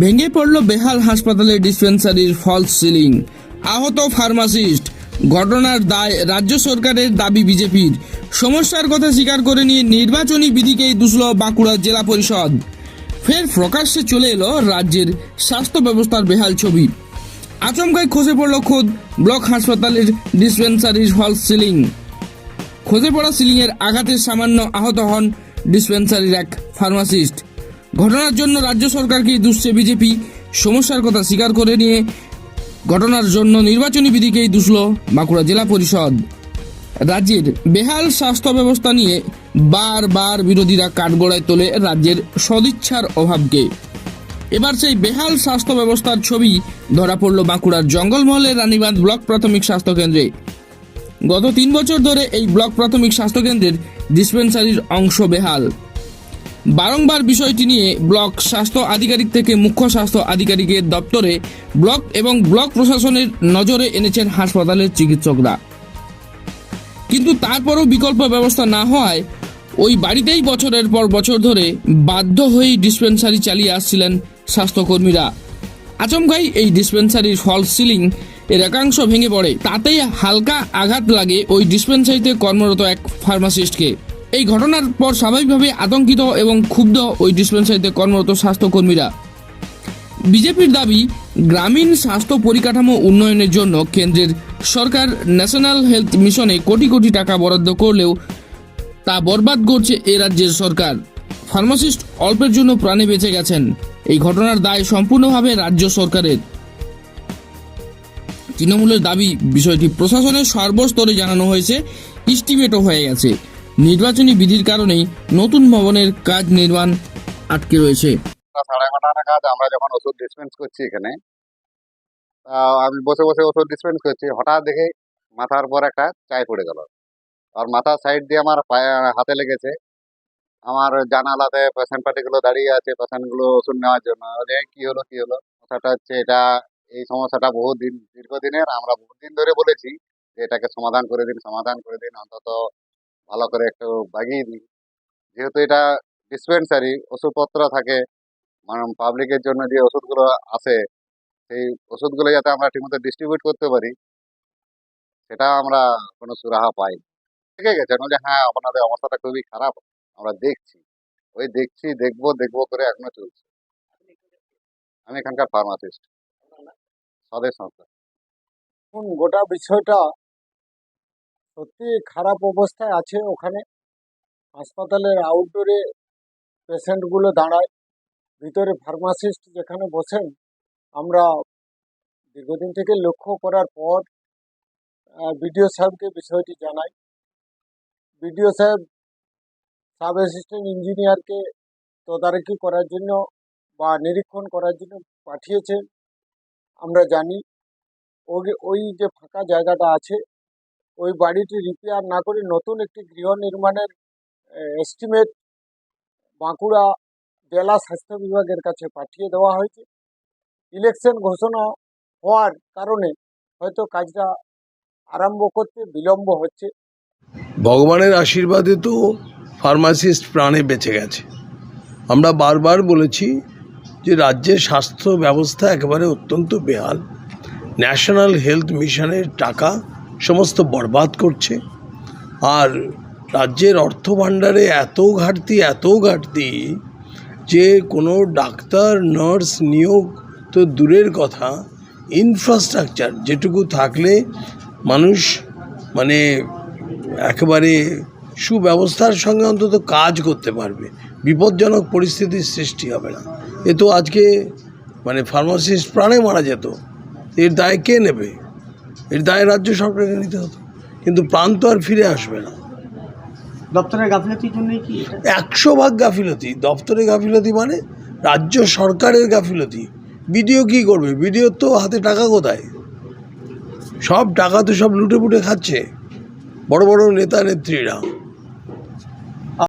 ভেঙে পড়ল বেহাল হাসপাতালের ডিসপেন্সারির ফলস সিলিং আহত ফার্মাসিস্ট, ঘটনার দায় রাজ্য সরকারের দাবি বিজেপির। সমস্যার কথা স্বীকার করে নিয়ে নির্বাচনী বিধিকেই দুষল বাঁকুড়া জেলা পরিষদ। ফের প্রকাশ্যে চলে এলো রাজ্যের স্বাস্থ্য ব্যবস্থার বেহাল ছবি। আচমকায় খসে পড়ল খোদ ব্লক হাসপাতালের ডিসপেন্সারির ফলস সিলিং খসে পড়া সিলিংয়ের আঘাতে সামান্য আহত হন ডিসপেন্সারির এক ফার্মাসিস্ট। ঘটনার জন্য রাজ্য সরকারকে দুষছে বিজেপি? সমস্যার কথা স্বীকার করে নিয়ে ঘটনার জন্য নির্বাচনী বিধিকেই দুষল বাঁকুড়া জেলা পরিষদ। রাজ্যের বেহাল স্বাস্থ্য ব্যবস্থা নিয়ে বারবার বিরোধীরা কাঠগড়ায় তোলে রাজ্যের সদিচ্ছার অভাবকে। এবার সেই বেহাল স্বাস্থ্য ব্যবস্থার ছবি ধরা পড়ল বাঁকুড়ার জঙ্গলমহলের রানীবাঁধ ব্লক প্রাথমিক স্বাস্থ্য কেন্দ্রে। গত তিন বছর ধরে এই ব্লক প্রাথমিক স্বাস্থ্যকেন্দ্রের ডিসপেন্সারির অংশ বেহাল। বারংবার বিষয়টি নিয়ে ব্লক স্বাস্থ্য আধিকারিক থেকে মুখ্য স্বাস্থ্য আধিকারিকের দপ্তরে ব্লক এবং ব্লক প্রশাসনের নজরে এনেছেন হাসপাতালের চিকিৎসকরা। কিন্তু তারপরও বিকল্প ব্যবস্থা না হওয়ায় ওই বাড়িতেই বছরের পর বছর ধরে বাধ্য হয়েই ডিসপেন্সারি চালিয়ে আসছিলেন স্বাস্থ্যকর্মীরা। আচমকাই এই ডিসপেন্সারির ফল সিলিং এর একাংশ ভেঙে পড়ে। তাতেই হালকা আঘাত লাগে ওই ডিসপেন্সারিতে কর্মরত এক ফার্মাসিস্টকে। এই ঘটনার পর স্বাভাবিকভাবে আতঙ্কিত এবং ক্ষুব্ধ ওই ডিসপেন্সারিতে কর্মরত স্বাস্থ্যকর্মীরা। বিজেপির দাবি, গ্রামীণ স্বাস্থ্য পরিকাঠামো উন্নয়নের জন্য কেন্দ্রের সরকার ন্যাশনাল হেলথ মিশনে কোটি কোটি টাকা বরাদ্দ করলেও তা বরবাদ করছে এ রাজ্যের সরকার। ফার্মাসিস্ট অল্পের জন্য প্রাণে বেঁচে গেছেন। এই ঘটনার দায় সম্পূর্ণভাবে রাজ্য সরকারের। তৃণমূলের দাবি, বিষয়টি প্রশাসনের সর্বস্তরে জানানো হয়েছে, ইস্টিমেটও হয়ে গেছে। নির্বাচনী বিধির কারণেই নতুন ভবনের কাজ নির্মাণ আটকে রয়েছে। সাড়ে নাগাদ আমরা যখন ওষুধ ডিসপেন্স করছি এখানে আমি বসে বসে ওষুধ ডিসপেন্স করছি হঠাৎ দেখে মাথার পর একটা চাই পড়ে গেল। আর মাথার সাইড দিয়ে আমার হাতে লেগেছে। আমার জানালাতে পেশেন্ট পার্টিগুলো দাঁড়িয়ে আছে পেশেন্টগুলো ওষুধ নেওয়ার জন্য। বলে, "এই কি হলো কি হলো? কথাটা হচ্ছে এটা এই সমস্যাটা বহু দিন দীর্ঘদিনের আমরা বহু দিন ধরে বলেছি যে এটাকে সমাধান করে দিন সমাধান করে দিন অন্তত ভালো করে একটু বাগিয়ে দিই। যেহেতু এটা ডিসপেন্সারি ওষুধপত্র থাকে মানে পাবলিকের জন্য যে ওষুধগুলো আসে সেই ওষুধগুলো যাতে আমরা ঠিকমতো ডিস্ট্রিবিউট করতে পারি, সেটা আমরা কোনো সুরাহা পাই ঠিক গেছে নইলে হ্যাঁ আপনাদের অবস্থাটা খুবই খারাপ, আমরা দেখছি। ওই দেখছি, দেখব দেখব করে এখনও চলছে। আমি এখানকার ফার্মাসিস্ট স্বদেশ সংস্থা গোটা বিষয়টা সত্যি খারাপ অবস্থায় আছে ওখানে। হাসপাতালের আউটডোরে পেশেন্টগুলো দাঁড়ায়। ভিতরে ফার্মাসিস্ট যেখানে বসেন, আমরা দীর্ঘদিন থেকে লক্ষ্য করার পর বিডিও সাহেবকে বিষয়টি জানাই। বিডিও সাহেব সাব অ্যাসিস্ট্যান্ট ইঞ্জিনিয়ারকে তদারকি করার জন্য বা নিরীক্ষণ করার জন্য পাঠিয়েছেন, আমরা জানি। ওই যে ফাঁকা জায়গাটা আছে ওই বাড়িটি রিপেয়ার না করে নতুন একটি গৃহ নির্মাণের এস্টিমেট বাঁকুড়া জেলা স্বাস্থ্য বিভাগের কাছে পাঠিয়ে দেওয়া হয়েছে। ইলেকশন ঘোষণা হওয়ার কারণে হয়তো কাজটা আরম্ভ করতে বিলম্ব হচ্ছে। ভগবানের আশীর্বাদে তো ফার্মাসিস্ট প্রাণে বেঁচে গেছে। আমরা বারবার বলেছি যে রাজ্যের স্বাস্থ্য ব্যবস্থা একেবারে অত্যন্ত বেহাল। ন্যাশনাল হেলথ মিশনের টাকা সমস্ত বরবাদ করছে। আর রাজ্যের অর্থ ভাণ্ডারে এত ঘাটতি এত ঘাটতি যে কোনো ডাক্তার, নার্স নিয়োগ তো দূরের কথা। ইনফ্রাস্ট্রাকচার যেটুকু থাকলে মানুষ মানে একেবারে সুব্যবস্থার সঙ্গে অন্তত কাজ করতে পারবে। বিপজ্জনক পরিস্থিতির সৃষ্টি হবে না। এ তো আজকে মানে ফার্মাসিস্ট প্রাণে মারা যেত। এর দায় কে নেবে? এর দায় রাজ্য সরকারকে নিতে হতো। কিন্তু প্রাণ তো আর ফিরে আসবে না। দপ্তরের গাফিলতির জন্যই কি একশো ভাগ গাফিলতি। দপ্তরে গাফিলতি মানে রাজ্য সরকারের গাফিলতি। বিডিও কি করবে? বিডিও তো হাতে টাকা কোথায়? সব টাকা তো সব লুটে পুটে খাচ্ছে। বড় বড় নেতা নেত্রীরা।